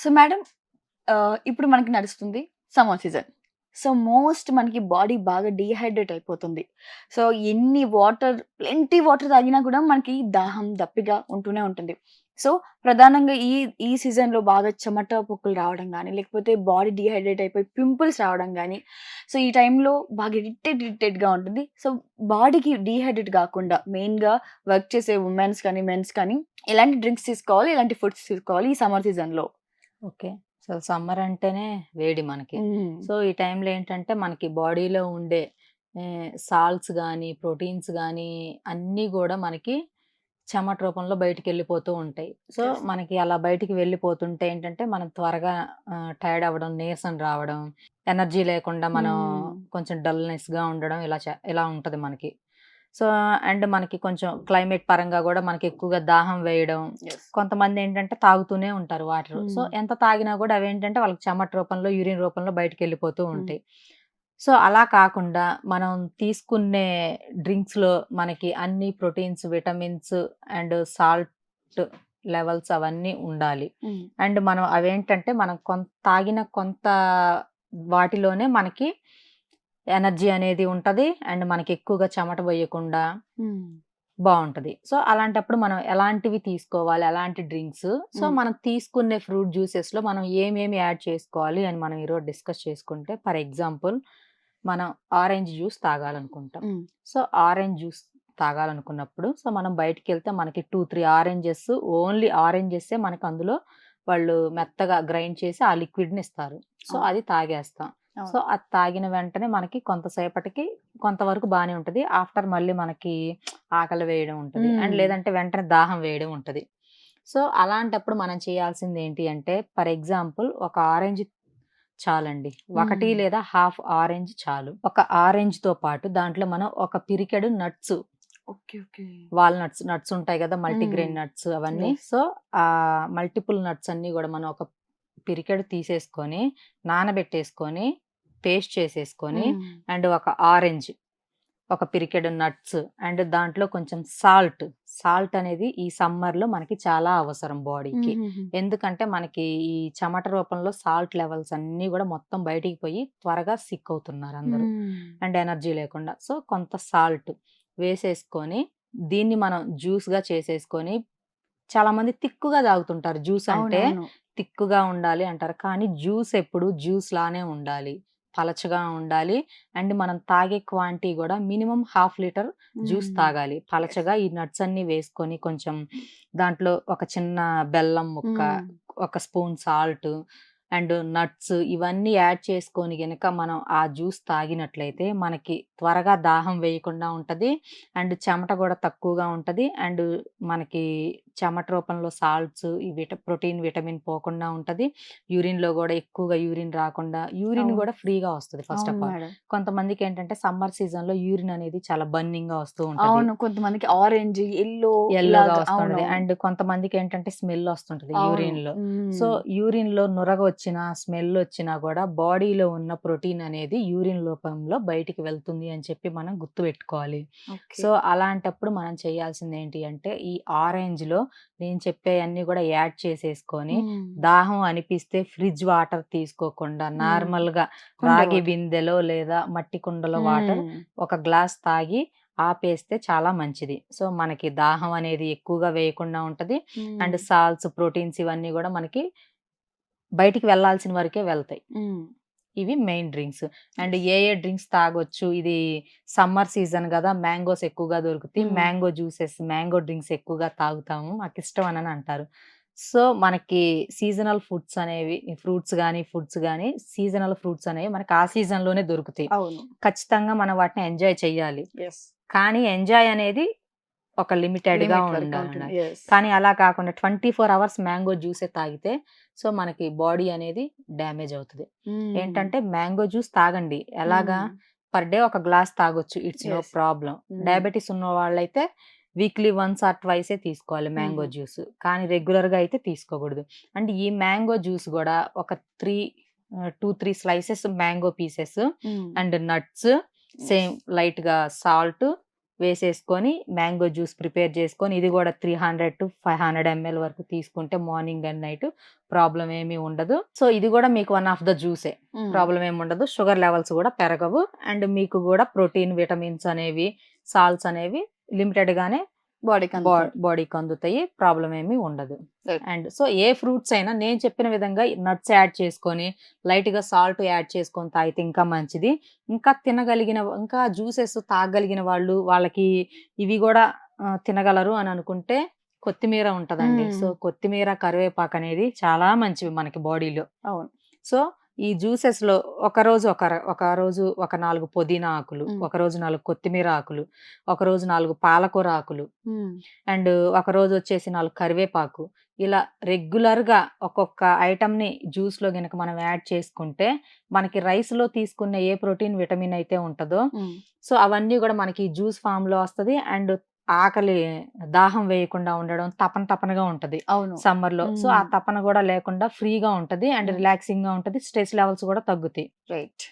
So madam ఇప్పుడు మనకి నడుస్తుంది సమ్మర్ సీజన్. సో మోస్ట్ మనకి బాడీ బాగా డీహైడ్రేట్ అయిపోతుంది. సో ఎన్ని వాటర్ ప్లెంటీ వాటర్ తాగినా కూడా మనకి దాహం, దప్పిగా ఉంటూనే ఉంటుంది. సో ప్రధానంగా ఈ ఈ సీజన్‌లో బాగా చెమట పొక్కులు రావడం కానీ లేకపోతే బాడీ డీహైడ్రేట్ అయిపోయి పింపుల్స్ రావడం కానీ సో ఈ టైంలో బాగా ఇరిటేట్ ఇరిటేట్‌గా ఉంటుంది. సో బాడీకి డీహైడ్రేట్ కాకుండా మెయిన్‌గా వర్క్ చేసే ఉమెన్స్ కానీ, మెన్స్ కానీ ఎలాంటి డ్రింక్స్ తీసుకోవాలి? ఎలాంటి ఫుడ్స్ తీసుకోవాలి ఈ సమ్మర్ సీజన్‌లో? ఓకే. సో సమ్మర్ అంటేనే వేడి మనకి. సో ఈ టైంలో ఏంటంటే మనకి బాడీలో ఉండే సాల్ట్స్ గానీ, ప్రోటీన్స్ గానీ అన్నీ గూడా మనకి చెమట రూపంలో బయటికెళ్ళిపోతూ ఉంటాయి. సో. మనకి అలా బయటికి వెళ్ళిపోతుంటే ఏంటంటే మనం త్వరగా టైర్డ్ అవ్వడం, నీరసం రావడం, ఎనర్జీ లేకుండా మనం. కొంచెం డల్‌నెస్‌గా ఉండడం ఇలా ఇలా ఉంటది మనకి. సో అండ్ మనకి కొంచెం క్లైమేట్ పరంగా గూడా మనకి ఎక్కువగా దాహం వేయడం. కొంతమంది ఏంటంటే తాగుతూనే ఉంటారు వాటర్. సో హ్మ్. ఎంత తాగినా గూడా అవేంటంటే వాళ్ళకి చెమట రూపంలో, యూరిన్ రూపంలో బయటికెళ్ళిపోతూ హ్మ్. ఉంటాయి. సో అలా కాకుండా మనం తీసుకునే డ్రింక్స్‌లో మనకి అన్ని proteins, vitamins and salt levels అవన్నీ ఉండాలి. హ్మ్. అండ్ మనం అవేంటంటే మనం కొంత తాగిన కొంత వాటిలోనే మనకి ఎనర్జీ అనేది ఉంటది. అండ్ మనకి ఎక్కువగా చెమట బోయకుండా హ్మ్. బావుంటది. సో అలాంటప్పుడు మనం ఎలాంటివి తీసుకోవాలి? ఎలాంటి డ్రింక్స్? సో. మనం తీసుకునే ఫ్రూట్ జ్యూసెస్‌లో మనం ఏమేమి యాడ్ చేసుకోవాలి అని మనం ఈరోజు డిస్కస్ చేసుకుంటే ఫర్ ఎగ్జాంపుల్ మనం ఆరెంజ్ జ్యూస్ తాగాలనుకుంటాం. సో ఆరెంజ్ జ్యూస్ తాగాలనుకున్నప్పుడు సో మనం బయటికెళ్తే మనకి 2, 3 ఆరెంజెస్ ఓన్లీ ఆరెంజెసే మనకు అందులో వాళ్ళు మెత్తగా గ్రైండ్ చేసి ఆ లిక్విడ్‌ని ఇస్తారు. సో. అది తాగేస్తాం. సో. అది తాగిన వెంటనే మనకి కొంతసేపటికి కొంతవరకు బానే ఉంటది. ఆఫ్టర్ మళ్ళీ మనకి ఆకలి వేయడం ఉంటది. అండ్. లేదంటే వెంటనే దాహం వేయడం ఉంటది. సో అలాంటప్పుడు మనం చేయాల్సింది ఏంటి అంటే ఫర్ ఎగ్జాంపుల్ ఒక ఆరెంజ్ చాలండి. ఒకటి. లేదా హాఫ్ ఆరెంజ్ చాలు. ఒక ఆరెంజ్‌తో పాటు దాంట్లో మనం ఒక పిరికెడు నట్స్. ఓకే. వాల్‌నట్స్, నట్స్ ఉంటాయి గదా! మల్టీగ్రెయిన్. నట్స్ అవన్నీ. సో ఆ మల్టిపుల్ నట్స్ అన్నీ గూడా మనం ఒక పిరికెడు తీసేసుకొని, నానబెట్టేసుకొని, పేస్ట్ చేసేసుకొని. అండ్ ఒక ఆరెంజ్, ఒక పిరికెడు నట్స్ అండ్ దాంట్లో కొంచెం సాల్ట్. సాల్ట్ అనేది ఈ సమ్మర్‌లో మనకి చాలా అవసరం బాడీకి. ఎందుకంటే మనకి ఈ చెమట రూపంలో సాల్ట్ లెవెల్స్ అన్నీ గూడా మొత్తం బయటికి పోయి త్వరగా సిక్ అవుతున్నారు అందరూ. అండ్ ఎనర్జీ లేకుండా. సో కొంత సాల్ట్ వేసేసుకొని దీన్ని మనం జ్యూస్‌గా చేసేసుకొని చాలామంది తిక్కుగా తాగుతుంటారు. జ్యూస్ అంటే. తిక్కుగా ఉండాలి అంటారు. కానీ జ్యూస్ ఎప్పుడు జ్యూస్ లానే ఉండాలి. పలచగా ఉండాలి. అండ్ మనం తాగే క్వాంటిటీ గూడా మినిమమ్ హాఫ్ లీటర్ జ్యూస్. తాగాలి. పలచగా ఈ నట్స్ అన్నీ వేసుకొని కొంచెం దాంట్లో ఒక చిన్న బెల్లం ముక్క. ఒక స్పూన్ సాల్ట్ అండ్ నట్స్ ఇవన్నీ యాడ్ చేసుకొని గనక మనం ఆ జ్యూస్ తాగినట్లయితే మనకి త్వరగా దాహం వేయకుండా ఉంటది. అండ్ చెమట గూడా తక్కువగా ఉంటది. అండ్ మనకి చెమట రూపంలో సాల్ట్స్, ఈ విట ప్రోటీన్, విటమిన్ పోకుండా ఉంటది. యూరిన్‌లో గూడా ఎక్కువగా యూరిన్ రాకుండా యూరిన్. గూడా ఫ్రీగా వస్తది ఫస్ట్ ఆఫ్ ఆల్. మేడం. కొంతమందికేంటంటే సమ్మర్ సీజన్‌లో యూరిన్ అనేది చాలా బర్నింగ్‌గా వస్తూ ఉంటది. కొంతమందికి ఆరెంజ్, ఇలాగా వస్తుంటది. అవునవును. అండ్ కొంతమందికేంటంటే స్మెల్ వస్తుంటది అవును. యూరిన్‌లో. సో హ్మ్. యూరిన్‌లో నురగొచ్చినా, స్మెల్ వచ్చినా గూడా బాడీలో ఉన్న ప్రోటీన్ అనేది యూరిన్ రూపంలో బయటికి వెళ్తుంది అని చెప్పి మనం గుర్తుపెట్టుకోవాలి. ఓకే. సో అలాంటప్పుడు మనం చేయాల్సింది ఏంటి అంటే ఈ ఆరెంజ్‌లో నేను చెప్పేయన్నీ గూడా యాడ్ చేసేసుకొని. దాహం అనిపిస్తే ఫ్రిడ్జ్ వాటర్ తీసుకోకుండా హ్మ్. నార్మల్‌గా కుండ రాగి. బిందెలో లేదా మట్టి కుండలో వాటర్. ఒక గ్లాస్ తాగి ఆపేస్తే చాలా మంచిది. సో మనకి దాహం అనేది ఎక్కువగా వేయకుండా ఉంటది. అండ్ హ్మ్. సాల్ట్స్, ప్రోటీన్స్ ఇవన్నీ గూడా మనకి బయటికి వెళ్ళాల్సిన వరకే వెళ్తాయి. ఇవి మెయిన్ డ్రింక్స్. అండ్. ఏ ఏ డ్రింక్స్ తాగొచ్చు ఇది సమ్మర్ సీజన్ గదా! మ్యాంగోస్ ఎక్కువగా దొరుకుతాయి. హ్మ్. మ్యాంగో జ్యూసెస్, మ్యాంగో డ్రింక్స్ ఎక్కువగా తాగుతాము. మాకిష్టం అనని అంటారు. సో మనకి సీజనల్ ఫుడ్స్ అనేవి ఫ్రూట్స్ గానీ, ఫుడ్స్ గానీ సీజనల్ ఫ్రూట్స్ అనేవి మనకి ఆ సీజన్‌లోనే దొరుకుతాయి. అవును. ఖచ్చితంగా మనం వాటిని ఎంజాయ్ చెయ్యాలి. యెస్. కానీ ఎంజాయ్ అనేది ఒక లిమిటెడ్‌గా లిమిట్ వరకు ఉండాలి. ఉంటుంది. కానీ అలా కాకుండా 24 అవర్స్ మ్యాంగో జ్యూసే తాగితే సో మనకి బాడీ అనేది డ్యామేజ్ అవుతది. ఏంటంటే మ్యాంగో జ్యూస్ తాగండి. ఎలాగా. పర్ డే ఒక గ్లాస్ తాగొచ్చు. It's no. హ్మ్. డయాబెటిస్ ఉన్న వాళ్ళైతే వీక్లీ వన్స్ ఆర్ ట్వైసే తీసుకోవాలి మ్యాంగో. జ్యూస్. కానీ రెగ్యులర్‌గా అయితే తీసుకోకూడదు. అండ్ ఈ మ్యాంగో జ్యూస్ గూడా ఒక 3 ah, 2, 3 slices mango pieces. And nuts same yes. లైట్‌గా సాల్ట్ వేసేసుకొని మ్యాంగో జ్యూస్ ప్రిపేర్ చేసుకొని ఇది కూడా three hundred to five hundred ML వరకు తీసుకుంటే మార్నింగ్ అండ్ నైట్ ప్రాబ్లం ఏమీ ఉండదు. సో ఇది కూడా మీకు వన్ ఆఫ్ ద జ్యూసే ప్రాబ్లం ఏమి ఉండదు. షుగర్ లెవెల్స్ కూడా పెరగవు. అండ్ మీకు కూడా ప్రోటీన్ విటమిన్స్ అనేవి సాల్ట్స్ అనేవి లిమిటెడ్ గానే బాడీకి బాడీకి అందుతాయి ప్రాబ్లం ఏమీ ఉండదు. అండ్ సో ఏ ఫ్రూట్స్ అయినా నేను చెప్పిన విధంగా నట్స్ యాడ్ చేసుకొని లైట్గా సాల్ట్ యాడ్ చేసుకొని తాగితే ఇంకా మంచిది. ఇంకా తినగలిగిన ఇంకా జ్యూసెస్ తాగగలిగిన వాళ్ళు వాళ్ళకి ఇవి కూడా తినగలరు అని అనుకుంటే కొత్తిమీర ఉంటదండి. సో కొత్తిమీర కరివేపాకు అనేది చాలా మంచివి మనకి బాడీలో. అవును. సో ఈ జ్యూసెస్లో ఒక రోజు ఒక ఒక రోజు ఒక నాలుగు పుదీనా ఆకులు. ఒక రోజు నాలుగు కొత్తిమీర ఆకులు ఒక రోజు నాలుగు పాలకూర ఆకులు అండ్ ఒక రోజు వచ్చేసి నాలుగు కరివేపాకు. ఇలా రెగ్యులర్గా ఒక్కొక్క ఐటమ్ని జ్యూస్లో గనక మనం యాడ్ చేసుకుంటే మనకి రైస్లో తీసుకున్న ఏ ప్రోటీన్ విటమిన్ అయితే ఉంటుందో సో అవన్నీ కూడా మనకి జ్యూస్ ఫామ్లో వస్తది అండ్ ఆకలి దాహం వేయకుండా ఉండడం తపన తపనగా ఉంటది. అవును. సమ్మర్లో సో ఆ. తపన కూడా లేకుండా ఫ్రీగా ఉంటది అండ్. రిలాక్సింగ్గా ఉంటది. స్ట్రెస్ లెవెల్స్ కూడా తగ్గుతాయి. Right.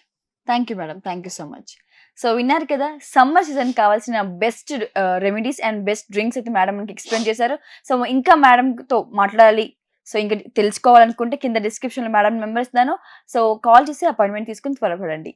Thank you madam. Thank you so much. So విన్నారు కదా సమ్మర్ సీజన్ కావాల్సిన best remedies and best drinks అయితే మేడం మనకి ఎక్స్ప్లెయిన్ చేశారు. సో ఇంకా మేడం తో మాట్లాడాలి. సో ఇంకా తెలుసుకోవాలనుకుంటే కింద డిస్క్రిప్షన్లో మేడం నెంబర్ ఇస్తాను. సో కాల్ చేసి అపాయింట్మెంట్ తీసుకుని త్వరపడండి.